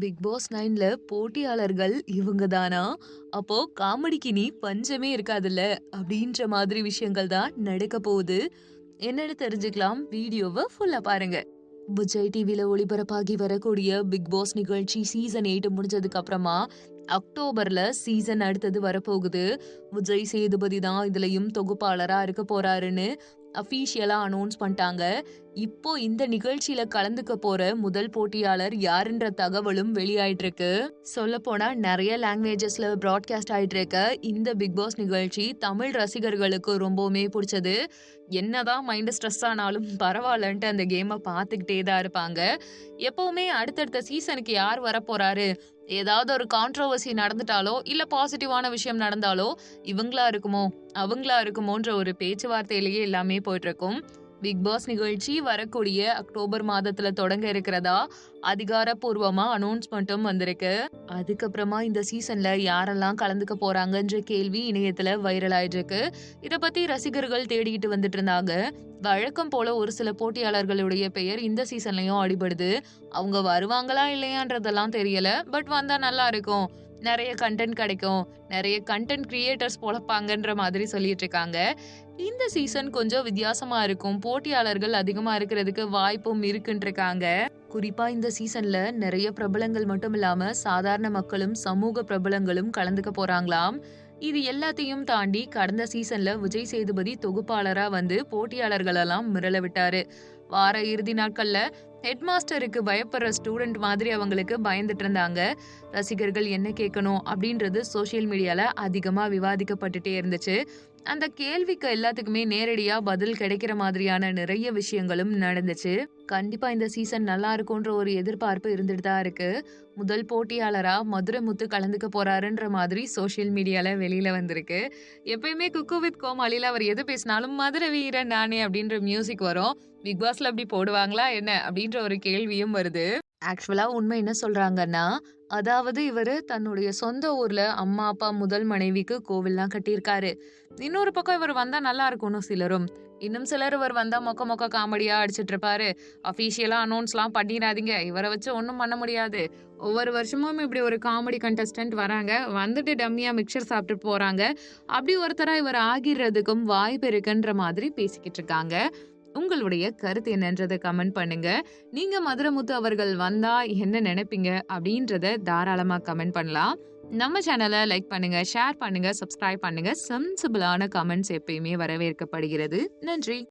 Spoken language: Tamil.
பிக் பாஸ் நைன்ல போட்டியாளர்கள் இவங்க தானா அப்போ காமெடிக்கு நீ பஞ்சமே இருக்காதுல்ல? அப்படின்ற மாதிரி விஷயங்கள் தான் நடக்க போகுது. என்னன்னு தெரிஞ்சுக்கலாம். வீடியோவை ஃபுல்லா பாருங்க. விஜய் டிவியில ஒளிபரப்பாகி வரக்கூடிய பிக் பாஸ் நிகழ்ச்சி சீசன் எயிட் முடிஞ்சதுக்கு அப்புறமா அக்டோபர்ல சீசன் அடுத்தது வரப்போகுது. விஜய் சேதுபதி தான் இதுலயும் தொகுப்பாளரா இருக்க போறாருன்னு அஃபீஷியலாக அனௌன்ஸ் பண்ணிட்டாங்க. இப்போ இந்த நிகழ்ச்சியில கலந்துக்க போற முதல் போட்டியாளர் யாருன்ற தகவலும் வெளியாயிட்டு இருக்கு சொல்ல போனா நிறைய லாங்குவேஜஸ்ல ப்ராட்காஸ்ட் ஆயிட்டு இருக்க இந்த பிக் பாஸ் நிகழ்ச்சி தமிழ் ரசிகர்களுக்கு ரொம்பவுமே பிடிச்சது. என்னதான் மைண்ட் ஸ்ட்ரெஸ் ஆனாலும் பரவாயில்லன்ட்டு அந்த கேமை பார்த்துக்கிட்டே தான் இருப்பாங்க. எப்பவுமே அடுத்தடுத்த சீசனுக்கு யார் வரப்போறாரு? ஏதாவது ஒரு கான்ட்ரவர்சி நடந்துட்டாலோ இல்ல பாசிட்டிவான விஷயம் நடந்தாலோ இவங்களா இருக்குமோ அவங்களா இருக்குமோன்ற ஒரு பேச்சுவார்த்தையிலேயே எல்லாமே போயிட்டு இருக்கும் பிக் பாஸ் நிகழ்ச்சி வரக்கூடிய அக்டோபர் மாதத்துல தொடங்க இருக்கிறதா? அதிகாரப்பூர்வமா அனௌன்ஸ்மெண்ட்டும் வந்திருக்கு. அதுக்கப்புறமா இந்த சீசன்ல யாரெல்லாம் கலந்துக்க போறாங்கன்ற கேள்வி இணையத்துல வைரல் ஆயிட்டு இருக்கு இத பத்தி ரசிகர்கள் தேடிக்கிட்டு வந்துட்டு இருந்தாங்க. வழக்கம் போல ஒரு சில போட்டியாளர்களுடைய பெயர் இந்த சீசன்லயும் அடிபடுது. அவங்க வருவாங்களா இல்லையான்றதெல்லாம் தெரியல. பட் வந்தா நல்லா இருக்கும். நிறைய கண்டென்ட் கிடைக்கும். நிறைய கண்டென்ட் கிரியேட்டர்ஸ் பொழப்பாங்கன்ற மாதிரி சொல்லிட்டு இருக்காங்க இந்த சீசன் கொஞ்சம் வித்தியாசமா இருக்கும். போட்டியாளர்கள் அதிகமா இருக்கிறதுக்கு வாய்ப்பும் இருக்குன்றிருக்காங்க. குறிப்பா இந்த சீசன்ல நிறைய பிரபலங்கள் மட்டும் இல்லாம சாதாரண மக்களும் சமூக பிரபலங்களும் கலந்துக்க போறாங்களாம். இது எல்லாத்தையும் தாண்டி கடந்த சீசன்ல விஜய் சேதுபதி தொகுப்பாளரா வந்து போட்டியாளர்களெல்லாம் மிரள விட்டாரு. வார இறுதி நாட்கள்ல ஹெட் மாஸ்டருக்கு பயப்படுற ஸ்டூடெண்ட் மாதிரி அவங்களுக்கு பயந்துட்டு இருந்தாங்க. ரசிகர்கள் என்ன கேட்கணும் அப்படின்றது சோஷியல் மீடியாவில் அதிகமாக விவாதிக்கப்பட்டுட்டே இருந்துச்சு. அந்த கேள்விக்கு எல்லாத்துக்குமே நேரடியா பதில் கிடைக்கிற மாதிரியான நிறைய விஷயங்களும் நடந்துச்சு. கண்டிப்பா இந்த சீசன் நல்லா இருக்கும்ன்ற ஒரு எதிர்பார்ப்பு இருந்துட்டு தான் இருக்கு. முதல் போட்டியாளரா மதுரை முத்து கலந்துக்க போறாருன்ற மாதிரி சோஷியல் மீடியால வெளியில வந்திருக்கு. எப்பயுமே குக்கு வித் கோமாளியில அவர் எது பேசினாலும் மதுரை வீரன் நானே அப்படின்ற மியூசிக் வரும். பிக் பாஸ்ல அப்படி போடுவாங்களா என்ன அப்படின்ற ஒரு கேள்வியும் வருது. ஆக்சுவலாக உண்மை என்ன சொல்கிறாங்கன்னா அதாவது இவர் தன்னுடைய சொந்த ஊரில் அம்மா அப்பா முதல் மனைவிக்கு கோவில்லாம் கட்டியிருக்காரு. இன்னொரு பக்கம் இவர் வந்தால் நல்லா இருக்கும்னு சிலரும். இன்னும் சிலர் இவர் வந்தால் மொக்க மொக்க காமெடியாக அடிச்சிட்டு இருப்பாரு. அனௌன்ஸ்லாம் பண்ணிடாதீங்க. இவரை வச்சு ஒன்றும் பண்ண முடியாது. ஒவ்வொரு வருஷமும் இப்படி ஒரு காமெடி கண்டஸ்டன்ட் வராங்க. வந்துட்டு டம்மியாக மிக்சர் சாப்பிட்டு போகிறாங்க அப்படி ஒருத்தராக இவர் ஆகிடுறதுக்கும் வாய்ப்பு இருக்குன்ற மாதிரி பேசிக்கிட்டு இருக்காங்க. உங்களுடைய கருத்து என்னன்றதை கமெண்ட் பண்ணுங்க. நீங்க மதுரமுத்து அவர்கள் வந்தா என்ன நினைப்பீங்க அப்படின்றத தாராளமா கமெண்ட் பண்ணலாம். நம்ம சேனலை லைக் பண்ணுங்க ஷேர் பண்ணுங்க சப்ஸ்கிரைப் பண்ணுங்க. சென்சிபிளான கமெண்ட்ஸ் எப்பயுமே வரவேற்கப்படுகிறது. நன்றி.